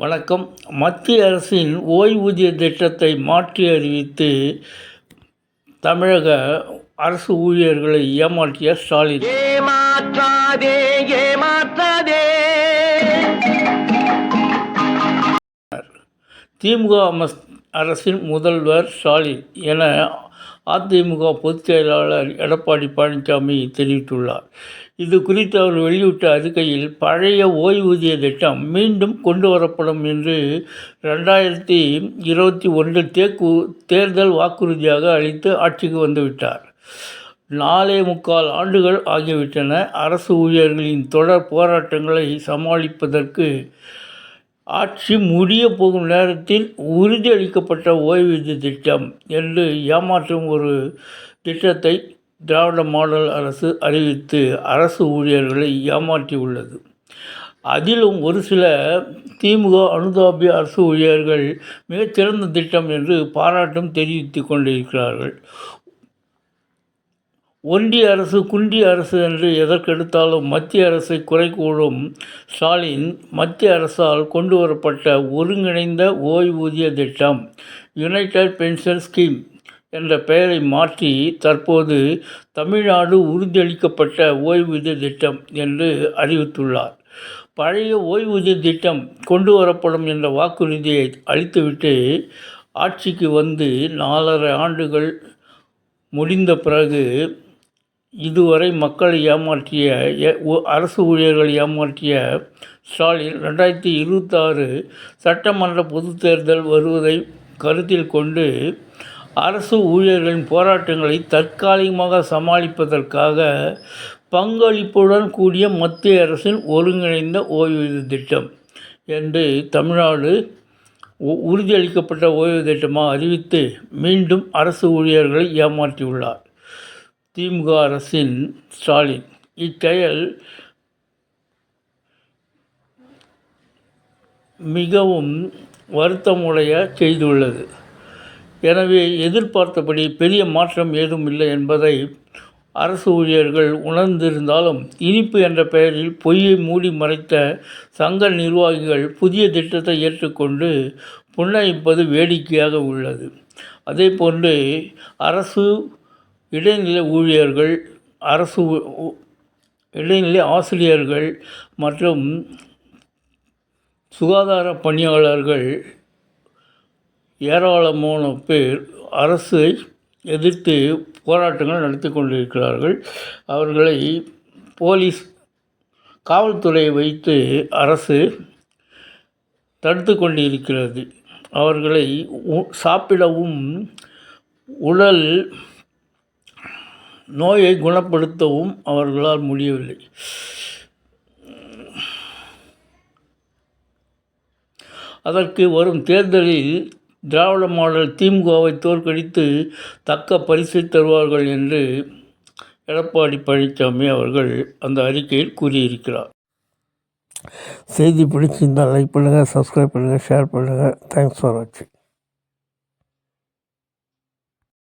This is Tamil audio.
வணக்கம். மத்திய அரசின் ஓய்வூதிய திட்டத்தை மாற்றி அறிவித்து தமிழக அரசு ஊழியர்களை ஏமாற்றிய ஸ்டாலின். ஏமாற்றாதே ஏமாற்றாதே. திமுக அரசின் முதல்வர் ஸ்டாலின் என அதிமுக பொதுச் செயலாளர் எடப்பாடி பழனிசாமி தெரிவித்துள்ளார். இது குறித்து அவர் வெளியிட்ட அறிக்கையில் பழைய ஓய்வூதிய திட்டம் மீண்டும் கொண்டு வரப்படும் என்று ரெண்டாயிரத்தி இருபத்தி ஒன்று தேக்கு தேர்தல் வாக்குறுதியாக அளித்து ஆட்சிக்கு வந்துவிட்டார். நாலே முக்கால் ஆண்டுகள் ஆகிவிட்டன. அரசு ஊழியர்களின் தொடர் போராட்டங்களை சமாளிப்பதற்கு ஆட்சி முடிய போகும் நேரத்தில் உறுதியளிக்கப்பட்ட ஓய்வூதிய திட்டம் என்று ஏமாற்றும் ஒரு திட்டத்தை திராவிட மாடல் அரசு அறிவித்து அரசு ஊழியர்களை ஏமாற்றியுள்ளது. அதிலும் ஒரு சில திமுக அனுதாபிய அரசு ஊழியர்கள் மிகச்சிறந்த திட்டம் என்று பாராட்டும் தெரிவித்து கொண்டிருக்கிறார்கள். ஒன்றிய அரசு குன்றிய அரசு என்று எதற்கெடுத்தாலும் மத்திய அரசை குறை கூறும் ஸ்டாலின் மத்திய அரசால் கொண்டு வரப்பட்ட ஒருங்கிணைந்த ஓய்வூதிய திட்டம் யுனைடெட் பென்ஷன் ஸ்கீம் என்ற பெயரை மாற்றி தற்போது தமிழ்நாடு உறுதியளிக்கப்பட்ட ஓய்வூதிய திட்டம் என்று அறிவித்துள்ளார். பழைய ஓய்வூதிய திட்டம் கொண்டு வரப்படும் என்ற வாக்குறுதியை அளித்துவிட்டு ஆட்சிக்கு வந்து நாலரை ஆண்டுகள் முடிந்த பிறகு இதுவரை மக்களை ஏமாற்றிய ஒ- அரசு ஊழியர்களை ஏமாற்றிய ஸ்டாலின் ரெண்டாயிரத்தி இருபத்தாறு சட்டமன்ற பொதுத் தேர்தல் வருவதை கருத்தில் கொண்டு அரசு ஊழியர்களின் போராட்டங்களை தற்காலிகமாக சமாளிப்பதற்காக பங்களிப்புடன் கூடிய மத்திய அரசின் ஒருங்கிணைந்த ஓய்வூதிய திட்டம் என்று தமிழ்நாடு உ- உறுதியளிக்கப்பட்ட ஓய்வு திட்டமாக அறிவித்து மீண்டும் அரசு ஊழியர்களை ஏமாற்றியுள்ளார். திமுக அரசின் ஸ்டாலின். இச்செயல் மிகவும் வருத்தமுடைய செய்துள்ளது. எனவே எதிர்பார்த்தபடி பெரிய மாற்றம் ஏதும் இல்லை என்பதை அரசு ஊழியர்கள் உணர்ந்திருந்தாலும் இனிப்பு என்ற பெயரில் பொய்யை மூடி மறைத்த சங்க நிர்வாகிகள் புதிய திட்டத்தை ஏற்றுக்கொண்டு புன்னகிப்பது வேடிக்கையாக உள்ளது. அதே போன்று அரசு இடைநிலை ஊழியர்கள் அரசு இடைநிலை ஆசிரியர்கள் மற்றும் சுகாதார பணியாளர்கள் ஏராளமான பேர் அரசை எதிர்த்து போராட்டங்கள் நடத்தி கொண்டிருக்கிறார்கள். அவர்களை போலீஸ் காவல்துறையை வைத்து அரசு தடுத்து கொண்டிருக்கிறது. அவர்களை உ- சாப்பிடவும் உடல் நோயை குணப்படுத்தவும் அவர்களால் முடியவில்லை. அதற்கு வரும் தேர்தலில் திராவிட மாடல் திமுகவை தோற்கடித்து தக்க பரிசை தருவார்கள் என்று எடப்பாடி பழனிசாமி அவர்கள் அந்த அறிக்கையில் கூறியிருக்கிறார். செய்தி பிடிச்சிருந்தால் லைக் பண்ணுங்கள் சப்ஸ்கிரைப் பண்ணுங்கள் ஷேர் பண்ணுங்கள் தேங்க்ஸ் ஃபார் வாட்சிங்